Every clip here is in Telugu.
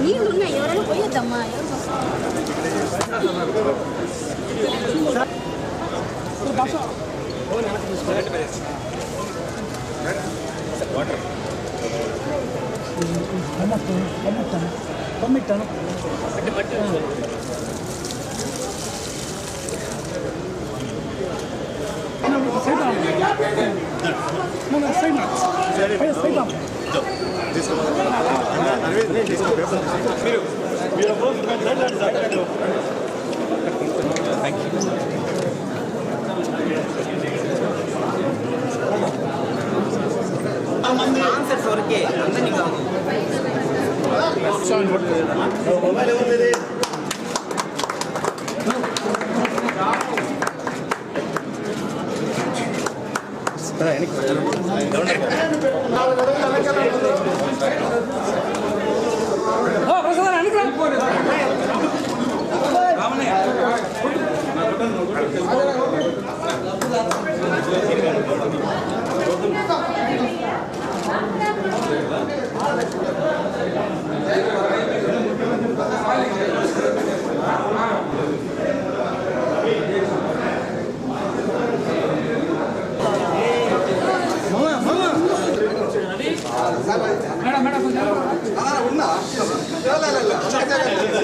నీళ్ళున్నాయి ఎవరైనా పోయేద్దమ్మా వాటర్ కమ్మిట్టాను కమ్మిట్టాను ఎవరు ఆన్సర్స్ వరకే అందరినీ కాదు 여러분.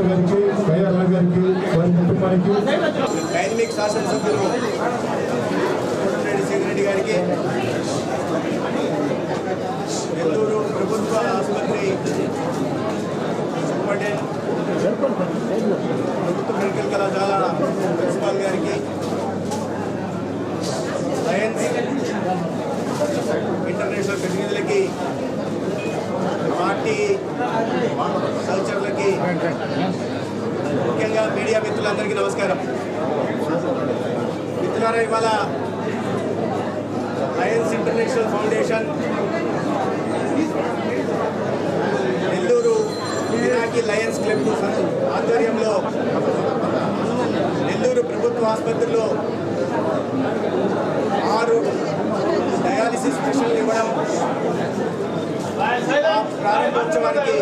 భయ్యా వాసు గారికి భయ్యా రవి గారికి వారి కుటుంబానికి డైనమిక్ శాసనసభ్యులు కోటమిరెడ్డి శ్రీరెడ్డి గారికి నెల్లూరు ప్రభుత్వ ఆసుపత్రి సూపరింటెండెంట్ ముఖ్యంగా మీడియా మిత్రులందరికీ నమస్కారం. మిత్రులారా ఇవాళ Lions International Foundation Nellore Pinaki Lions Club ఆధ్వర్యంలో నెల్లూరు ప్రభుత్వ ఆసుపత్రిలో ఆరు డయాలిసిస్ మిషన్లు ఇవ్వడం ప్రారంభోత్సవానికి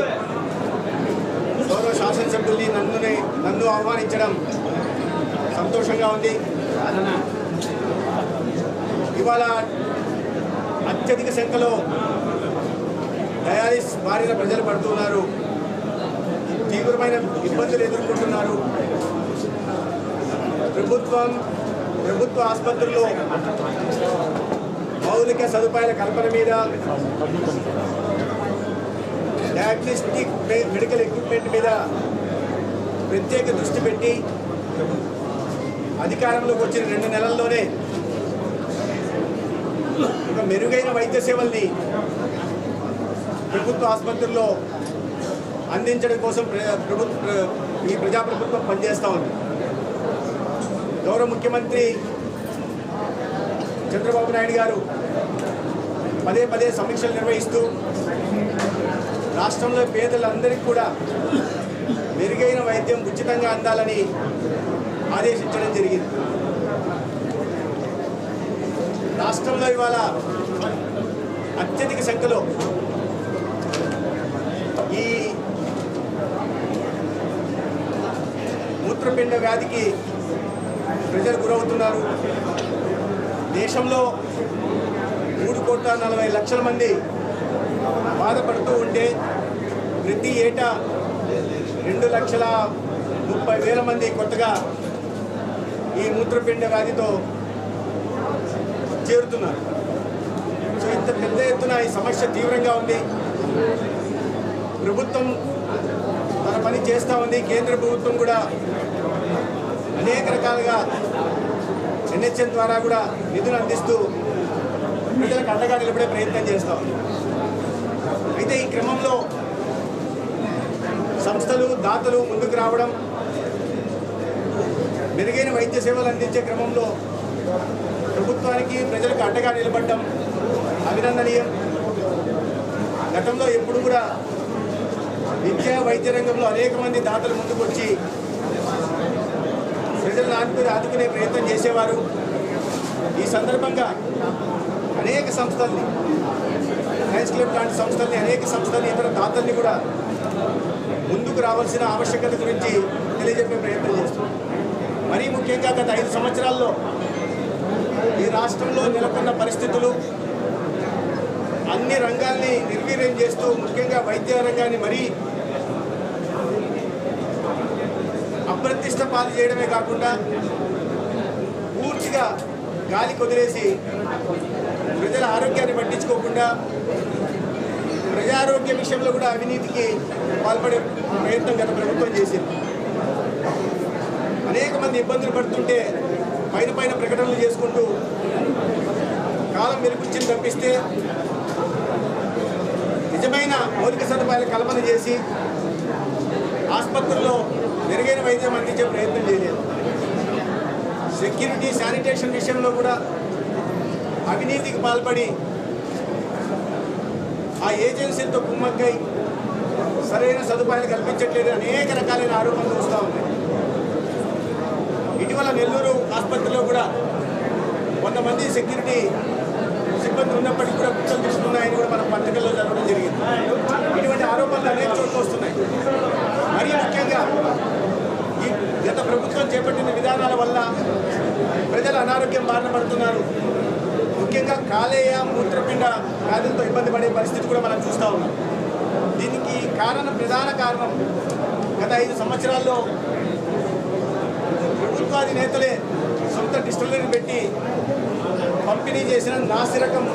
శాసనసభ్యుల్ని నన్నుని నన్ను ఆహ్వానించడం సంతోషంగా ఉంది. ఇవాళ అత్యధిక సంఖ్యలో డయాలిస్ బారిన ప్రజలు పడుతున్నారు. తీవ్రమైన ఇబ్బందులు ఎదుర్కొంటున్నారు. ప్రభుత్వం ప్రభుత్వ ఆసుపత్రుల్లో మౌలిక సదుపాయాల కల్పన మీద డయాగ్నోస్టిక్ మెడికల్ ఎక్విప్మెంట్ మీద ప్రత్యేక దృష్టి పెట్టి అధికారంలోకి వచ్చిన రెండు నెలల్లోనే ఒక మెరుగైన వైద్య సేవల్ని ప్రభుత్వ ఆసుపత్రుల్లో అందించడం కోసం ప్రభుత్వ ఈ ప్రజాప్రభుత్వం పనిచేస్తూ ఉంది. గౌరవ ముఖ్యమంత్రి చంద్రబాబు నాయుడు గారు పదే పదే సమీక్షలు నిర్వహిస్తూ రాష్ట్రంలో పేదలందరికీ కూడా మెరుగైన వైద్యం ఉచితంగా అందాలని ఆదేశించడం జరిగింది. రాష్ట్రంలో ఇవాళ అత్యధిక సంఖ్యలో ఈ మూత్రపిండ వ్యాధికి ప్రజలు గురవుతున్నారు. దేశంలో మూడు కోట్ల నలభై లక్షల మంది బాధపడుతూ ఉంటే ప్రతి ఏటా రెండు లక్షల ముప్పై వేల మంది కొత్తగా ఈ మూత్రపిండ వ్యాధితో చేరుతున్నారు. సో ఇంత పెద్ద ఎత్తున ఈ సమస్య తీవ్రంగా ఉంది. ప్రభుత్వం తన పని చేస్తూ ఉంది. కేంద్ర ప్రభుత్వం కూడా అనేక రకాలుగా ఎన్హెచ్ఎన్ ద్వారా కూడా నిధులు అందిస్తూ ప్రజలకు అండగా నిలబడే ప్రయత్నం చేస్తా ఉంది. అయితే ఈ క్రమంలో సంస్థలు దాతలు ముందుకు రావడం మెరుగైన వైద్య సేవలు అందించే క్రమంలో ప్రభుత్వానికి ప్రజలకు అండగా నిలబడడం అభినందనీయం. గతంలో ఎప్పుడు కూడా విద్య వైద్య రంగంలో అనేక మంది దాతలు ముందుకు వచ్చి ప్రజలను ఆదుకుని ఆదుకునే ప్రయత్నం చేసేవారు. ఈ సందర్భంగా అనేక సంస్థల్ని లయన్స్ క్లబ్ లాంటి సంస్థల్ని అనేక సంస్థల్ని ఇతర దాతల్ని కూడా ముందుకు రావాల్సిన ఆవశ్యకత గురించి తెలియజెప్పే ప్రయత్నం చేస్తున్నాం. మరీ ముఖ్యంగా గత ఐదు సంవత్సరాల్లో ఈ రాష్ట్రంలో నెలకొన్న పరిస్థితులు అన్ని రంగాల్ని నిర్వీర్యం చేస్తూ ముఖ్యంగా వైద్య రంగాన్ని మరీ అప్రతిష్ట పాలు చేయడమే కాకుండా పూర్తిగా గాలి కుదిరేసి ప్రజల ఆరోగ్యాన్ని పట్టించుకోకుండా ప్రజారోగ్య విషయంలో కూడా అవినీతికి పాల్పడే ప్రయత్నం గత ప్రభుత్వం చేసింది. అనేక మంది ఇబ్బందులు పడుతుంటే పైన పైన ప్రకటనలు చేసుకుంటూ కాలం వెలుగుచ్చింది తప్పిస్తే నిజమైన మౌలిక సదుపాయాల కల్పన చేసి ఆసుపత్రుల్లో మెరుగైన వైద్యం అందించే ప్రయత్నం చేయలేదు. సెక్యూరిటీ శానిటేషన్ విషయంలో కూడా అవినీతికి పాల్పడి ఆ ఏజెన్సీలతో కుమ్మక్కై సరైన సదుపాయాలు కల్పించట్లేదు. అనేక రకాలైన ఆరోపణలు వస్తూ ఉన్నాయి. ఇటీవల నెల్లూరు ఆసుపత్రిలో కూడా కొంతమంది సెక్యూరిటీ సిబ్బంది ఉన్నప్పటికీ కూడా కుక్కలు తీసుకున్నాయని కూడా మనం పత్రికల్లో జరగడం జరిగింది. ఇటువంటి ఆరోపణలు అనేక చోట్ల వస్తున్నాయి. మరీ ముఖ్యంగా ఈ గత ప్రభుత్వం చేపట్టిన విధానాల వల్ల ప్రజలు అనారోగ్యం బారిన పడుతున్నారు. ముఖ్యంగా కాలేయ మూత్రపిండ వ్యాధులతో ఇబ్బంది పడే పరిస్థితి కూడా మనం చూస్తూ ఉన్నాం. దీనికి కారణం ప్రధాన కారణం గత ఐదు సంవత్సరాల్లో ప్రభుత్వాధినేతలే సొంత డిస్టిలరీని పెట్టి పంపిణీ చేసిన నాసిరకం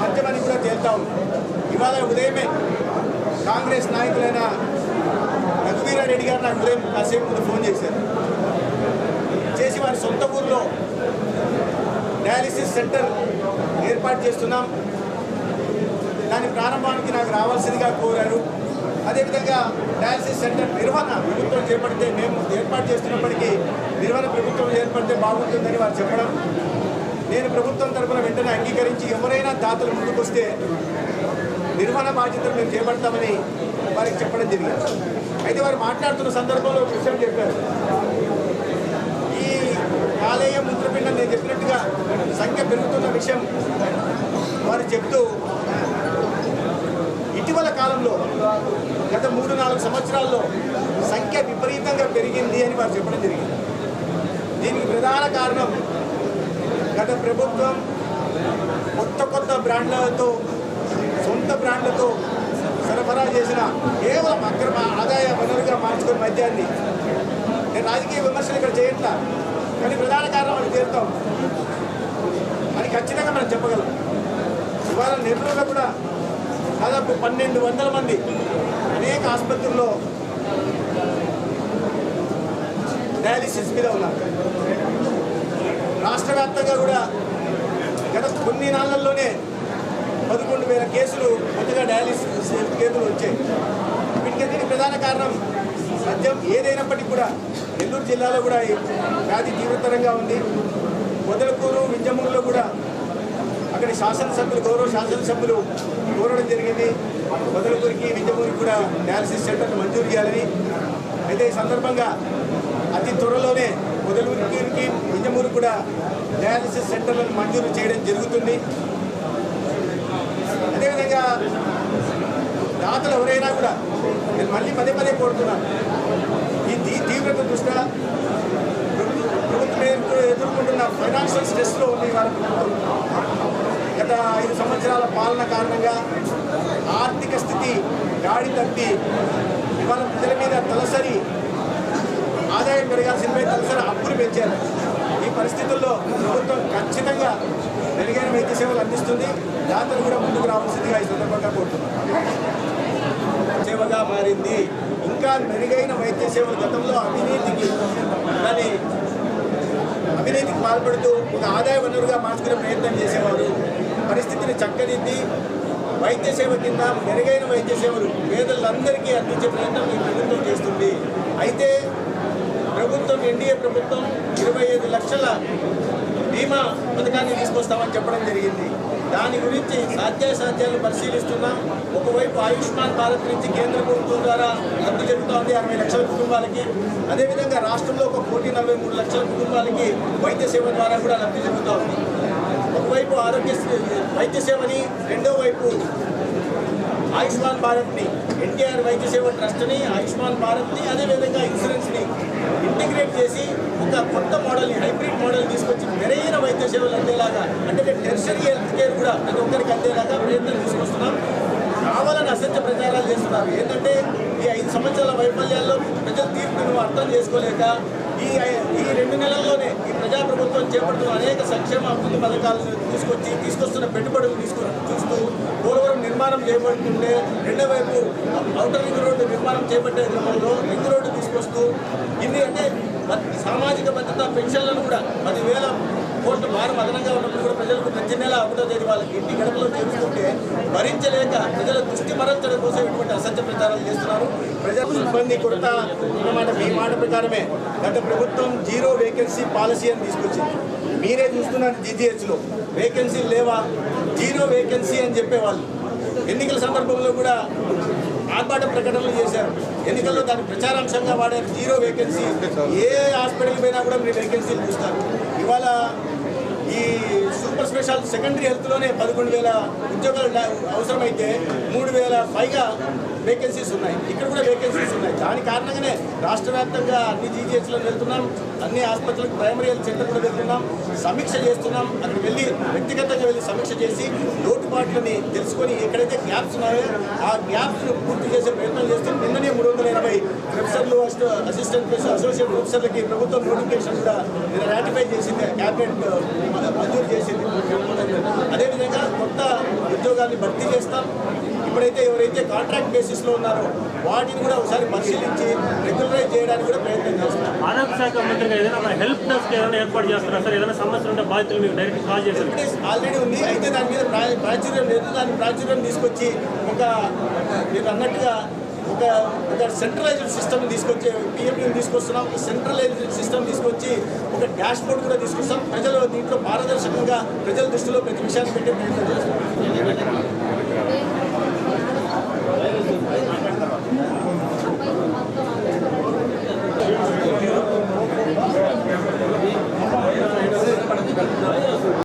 మద్యమని కూడా తేల్తా ఉంది. ఇవాళ ఉదయమే కాంగ్రెస్ నాయకులైన రఘువీరారెడ్డి గారు నాకు ఉదయం కాసేపు ముందు ఫోన్ చేశారు. చేసి వారి సొంత ఊర్లో డయాలిసిస్ సెంటర్ ఏర్పాటు చేస్తున్నాం. దాని ప్రారంభానికి నాకు రావాల్సిందిగా కోరారు. అదేవిధంగా డయాలసిస్ సెంటర్ నిర్వహణ ప్రభుత్వం చేపడితే మేము ఏర్పాటు చేస్తున్నప్పటికీ నిర్వహణ ప్రభుత్వం ఏర్పడితే బాగుంటుందని వారు చెప్పడం. నేను ప్రభుత్వం తరపున వెంటనే అంగీకరించి ఎవరైనా దాతలు ముందుకొస్తే నిర్వహణ బాధ్యతలు మేము చేపడతామని వారికి చెప్పడం జరిగింది. అయితే వారు మాట్లాడుతున్న సందర్భంలో విషయం చెప్పారు ఈ కాలేయ మూత్రపిండం నేను చెప్పినట్టుగా సంఖ్య పెరుగుతున్న విషయం వారు చెప్తూ ఇటీవల కాలంలో గత మూడు నాలుగు సంవత్సరాల్లో సంఖ్య విపరీతంగా పెరిగింది అని వారు చెప్పడం జరిగింది. దీనికి ప్రధాన కారణం గత ప్రభుత్వం కొత్త కొత్త బ్రాండ్లతో సొంత బ్రాండ్లతో సరఫరా చేసిన కేవలం అక్రమ ఆదాయ వనరుగా మార్చుకుని మద్యాన్ని. నేను రాజకీయ విమర్శలు ఇక్కడ చేయట్లా. కానీ ప్రధాన కారణం అని తీరుతాం. అని ఖచ్చితంగా మనం చెప్పగలం. ఇవాళ నెల్లూరులో కూడా దాదాపు పన్నెండు వందల మంది అనేక ఆసుపత్రుల్లో డయాలిసిస్ మీద ఉన్నారు. రాష్ట్ర వ్యాప్తంగా కూడా గత కొన్ని నాళ్ళల్లోనే పదకొండు వేల కేసులు కొత్తగా డయాలిసిస్ కేసులు వచ్చాయి. వీటికి ప్రధాన కారణం సద్యం ఏదైనప్పటికీ కూడా నెల్లూరు జిల్లాలో కూడా వ్యాధి తీవ్రతరంగా ఉంది. మొదలకూరు వింజమూరులో కూడా అక్కడి శాసనసభ్యులు గౌరవ శాసనసభ్యులు కోరడం జరిగింది. మొదలకూరికి విద్యపూరికి కూడా డయాలసిస్ సెంటర్ను మంజూరు చేయాలని అయితే ఈ సందర్భంగా అతి త్వరలోనే మొదలూరికి వింజమూరు కూడా డయాలసిస్ సెంటర్లను మంజూరు చేయడం జరుగుతుంది. అదేవిధంగా దాతలు ఎవరైనా కూడా నేను మళ్ళీ పదే పదే కోరుతున్నాను. ఈ తీవ్రత దృష్ట్యా ప్రభుత్వం ఎదుర్కొంటున్న ఫైనాన్షియల్ స్ట్రెస్లో ఉంది వారి గత ఐదు సంవత్సరాల పాలన కారణంగా ఆర్థిక స్థితి గాడి తప్పి ఇవాళ ప్రజల మీద తలసరి ఆదాయం పెరగాల్సిందిపై తలసరి అప్పులు పెంచారు. ఈ పరిస్థితుల్లో ప్రభుత్వం ఖచ్చితంగా మెరుగైన వైద్య సేవలు అందిస్తుంది. దాతలు కూడా ముందుకు రావాల్సిందిగా ఈ సందర్భంగా కోరుతున్నాను. సేవగా మారింది. ఇంకా మెరుగైన వైద్య సేవలు గతంలో అవినీతికి కానీ అవినీతికి పాల్పడుతూ ఒక ఆదాయ వనరుగా మార్చుకునే ప్రయత్నం చేసేవారు. పరిస్థితిని చక్కదిద్ది వైద్య సేవ కింద మెరుగైన వైద్య సేవలు పేదలందరికీ అందించే ప్రయత్నం ఈ ప్రభుత్వం చేస్తుంది. అయితే ప్రభుత్వం ఎన్డీఏ ప్రభుత్వం ఇరవై ఐదు లక్షల బీమా పథకాన్ని తీసుకొస్తామని చెప్పడం జరిగింది. దాని గురించి సాధ్యాసాధ్యాలు పరిశీలిస్తున్నాం. ఒకవైపు ఆయుష్మాన్ భారత్ నుంచి కేంద్ర ప్రభుత్వం ద్వారా లబ్ధి జరుగుతోంది అరవై లక్షల కుటుంబాలకి. అదేవిధంగా రాష్ట్రంలో ఒక కోటి నలభై మూడు లక్షల కుటుంబాలకి వైద్య సేవ ద్వారా కూడా లబ్ధి జరుగుతోంది ఒకవైపు ఆరోగ్య వైద్య సేవని రెండో వైపు ఆయుష్మాన్ భారత్ని ఎన్టీఆర్ వైద్య సేవ ట్రస్ట్ని ఆయుష్మాన్ భారత్ని అదేవిధంగా ఇన్సూరెన్స్ని ఇంటిగ్రేట్ చేసి ఒక కొత్త మోడల్ని హైబ్రిడ్ మోడల్ తీసుకొచ్చి మెరైన వైద్య సేవలు అందేలాగా అంటే టెర్షరీ హెల్త్ కేర్ కూడా ప్రతి ఒక్కరికి అందేలాగా ప్రయత్నం తీసుకొస్తున్నాం. కావాలని అసత్య ప్రచారాలు చేస్తున్నారు. ఏంటంటే ఈ ఐదు సంవత్సరాల వైఫల్యాల్లో ప్రజల తీర్పును అర్థం చేసుకోలేక ఈ ఈ రెండు నెలల్లోనే ఈ ప్రజాప్రభుత్వం చేపడుతున్న అనేక సంక్షేమ అభివృద్ధి పథకాలను తీసుకొచ్చి తీసుకొస్తున్న పెట్టుబడులు తీసుకు చూస్తూ పోలవరం నిర్మాణం చేయబడుతుంటే రెండో వైపు ఔటర్ రింగ్ రోడ్డు నిర్మాణం చేపట్టే క్రమంలో రింగ్ రోడ్డు తీసుకొస్తూ ఇన్ని అంటే సామాజిక భద్రత పెన్షన్లను కూడా పదివేల కోట్లు భారం అదనంగా ఉన్నప్పుడు కూడా ప్రజలకు ప్రతి నెల ఒకటో తేదీ వాళ్ళకి ఇంటి గడపలో చేరుకుంటే భరించలేక ప్రజల దృష్టి మరల్చడం కోసం ఇటువంటి అసత్య ప్రచారాలు చేస్తున్నారు. ప్రజలకు సిబ్బంది కొరత అన్నమాట మీ మాట ప్రకారమే గత ప్రభుత్వం జీరో వేకెన్సీ పాలసీ అని తీసుకొచ్చింది. మీరే చూస్తున్నారు జీజీహెచ్లో. వేకెన్సీ లేవా? జీరో వేకెన్సీ అని చెప్పేవాళ్ళు. ఎన్నికల సందర్భంలో కూడా ఆర్భాట ప్రకటనలు చేశారు. ఎన్నికల్లో దాని ప్రచారాంశంగా వాడారు జీరో వేకెన్సీ ఏ హాస్పిటల్ పోయినా కూడా మీరు వేకెన్సీలు చూస్తారు. ఇవాళ ఈ సూపర్ స్పెషాలిటీ సెకండరీ హెల్త్లోనే పదకొండు వేల ఉద్యోగాలు అవసరమైతే మూడు వేల పైగా వేకెన్సీస్ ఉన్నాయి. ఇక్కడ కూడా వేకెన్సీస్ ఉన్నాయి. దాని కారణంగానే రాష్ట్ర వ్యాప్తంగా అన్ని జీజీహెచ్లో వెళ్తున్నాం. అన్ని ఆసుపత్రులకు ప్రైమరీ హెల్త్ సెంటర్ కూడా వెళ్తున్నాం. సమీక్ష చేస్తున్నాం. అక్కడికి వెళ్ళి వ్యక్తిగతంగా వెళ్ళి సమీక్ష చేసి లోటుపాట్లని తెలుసుకొని ఎక్కడైతే గ్యాప్స్ ఉన్నాయో ఆ గ్యాప్స్ను పూర్తి చేసే ప్రయత్నం చేస్తాం నిన్ననే మూడు వందల ఎనభై ప్రొఫెసర్లు అసిస్టెంట్ ప్రొఫెసర్ అసోసియేట్ ప్రొఫెసర్లకి ప్రభుత్వం నోటిఫికేషన్ కూడా నిన్న రాటిఫై చేసింది. క్యాబినెట్ uh, మంజూరు చేసింది. అదేవిధంగా కొత్త ఉద్యోగాన్ని భర్తీ చేస్తాం. ఇప్పుడైతే ఎవరైతే కాంట్రాక్ట్ బేసిస్లో ఉన్నారో వాటిని కూడా ఒకసారి పరిశీలించి రెగ్యులరైజ్ చేయడానికి కూడా ప్రయత్నం చేస్తాం ఆరోగ్య శాఖ మంత్రిగా ఏదైనా హెల్ప్ డెస్క్ ఏదైనా ఏర్పాటు చేస్తారా సార్? ఏదైనా సమస్య ఉంటే బాధితులు మీకు డైరెక్ట్ కాల్ ఎవిడెన్స్ ఆల్రెడీ ఉంది. అయితే దాని మీద ప్రా- ప్రాచుర్యం లేదు. దాని ప్రాచుర్యం తీసుకొచ్చి ఒక మీరు అన్నట్టుగా ఒక ఒక సెంట్రలైజ్డ్ సిస్టమ్ తీసుకొచ్చి పిఎంని తీసుకొస్తున్నాం ఒక సెంట్రలైజ్డ్ సిస్టమ్ తీసుకొచ్చి ఒక డాష్ బోర్డ్ కూడా తీసుకొస్తాం. ప్రజలు దీంట్లో పారదర్శకంగా ప్రజల దృష్టిలో ప్రతి విషయాన్ని పెట్టే ప్రయత్నం చేస్తాం. Thank you.